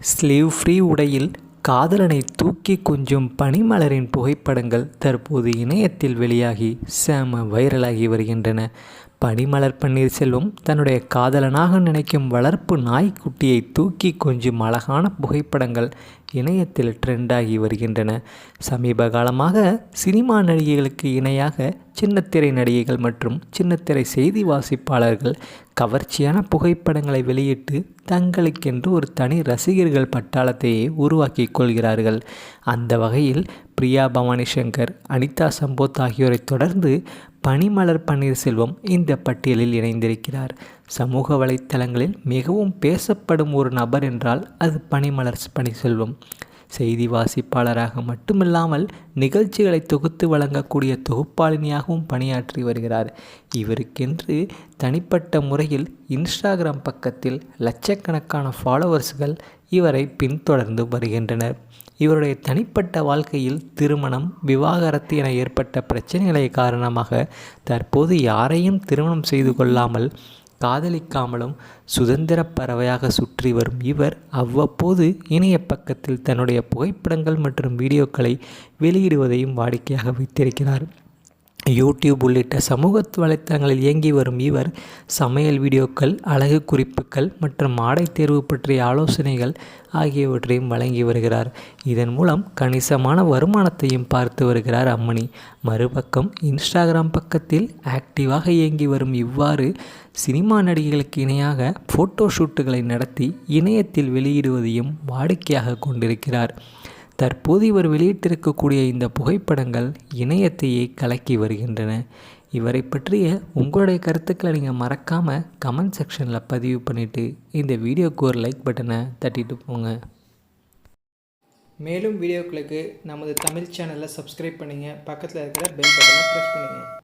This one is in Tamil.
ஸ்லீவ் ஃப்ரீ உடையில் காதலனை தூக்கி கொஞ்சும் பனிமலரின் புகைப்படங்கள் தற்போது இணையத்தில் வெளியாகி செம வைரலாகி வருகின்றன. பனிமலர் பன்னீர்செல்வம் தன்னுடைய காதலனாக நினைக்கும் வளர்ப்பு நாய்க்குட்டியை தூக்கி கொஞ்சும் அழகான புகைப்படங்கள் இணையத்தில் ட்ரெண்டாகி வருகின்றன. சமீப காலமாக சினிமா நடிகைகளுக்கு இணையாக சின்னத்திரை நடிகைகள் மற்றும் சின்னத்திரை செய்தி வாசிப்பாளர்கள் கவர்ச்சியான புகைப்படங்களை வெளியிட்டு தங்களுக்கென்று ஒரு தனி ரசிகர்கள் பட்டாளத்தையே உருவாக்கி கொள்கிறார்கள். அந்த வகையில் பிரியா பவானி சங்கர் அனிதா சம்போத் ஆகியோரை தொடர்ந்து பனிமலர் பன்னீர்செல்வம் இந்த பட்டியலில் இணைந்திருக்கிறார். சமூக வலைத்தளங்களில் மிகவும் பேசப்படும் ஒரு நபர் என்றால் அது பனிமலர் பன்னீர்செல்வம். செய்தி வாசிப்பாளராக மட்டுமில்லாமல் நிகழ்ச்சிகளை தொகுத்து வழங்கக்கூடிய தொகுப்பாளினியாகவும் பணியாற்றி வருகிறார். இவருக்கென்று தனிப்பட்ட முறையில் இன்ஸ்டாகிராம் பக்கத்தில் லட்சக்கணக்கான ஃபாலோவர்ஸ்கள் இவரை பின்தொடர்ந்து வருகின்றனர். இவருடைய தனிப்பட்ட வாழ்க்கையில் திருமணம் விவாகரத்து என ஏற்பட்ட பிரச்சனைகளை காரணமாக தற்போது யாரையும் திருமணம் செய்து கொள்ளாமல் காதலிக்காமலும் சுதந்திர பறவையாக சுற்றி வரும் இவர் அவ்வப்போது இணைய பக்கத்தில் தன்னுடைய புகைப்படங்கள் மற்றும் வீடியோக்களை வெளியிடுவதையும் வாடிக்கையாக வைத்திருக்கிறார். யூடியூப் உள்ளிட்ட சமூக வலைத்தளங்களில் இயங்கி வரும் இவர் சமையல் வீடியோக்கள் அழகு குறிப்புகள் மற்றும் ஆடை தேர்வு பற்றிய ஆலோசனைகள் ஆகியவற்றையும் வழங்கி வருகிறார். இதன் மூலம் கணிசமான வருமானத்தையும் பார்த்து வருகிறார் அம்மணி. மறுபக்கம் இன்ஸ்டாகிராம் பக்கத்தில் ஆக்டிவாக இயங்கி வரும் இவ்வாறு சினிமா நடிகைகளுக்கு இணையாக ஃபோட்டோ ஷூட்டுகளை நடத்தி இணையத்தில் வெளியிடுவதையும் வாடிக்கையாக கொண்டிருக்கிறார். தற்போது இவர் வெளியிட்டிருக்கக்கூடிய இந்த புகைப்படங்கள் இணையத்தையே கலக்கி வருகின்றன. இவரை பற்றிய உங்களுடைய கருத்துக்களை நீங்கள் மறக்காமல் கமெண்ட் செக்ஷனில் பதிவு பண்ணிவிட்டு இந்த வீடியோக்கு ஒரு லைக் பட்டனை தட்டிட்டு போங்க. மேலும் வீடியோக்களுக்கு நமது தமிழ் சேனலை சப்ஸ்கிரைப் பண்ணுங்கள் பக்கத்தில் இருக்கிற பெல் பட்டனை ப்ரெஸ் பண்ணுங்கள்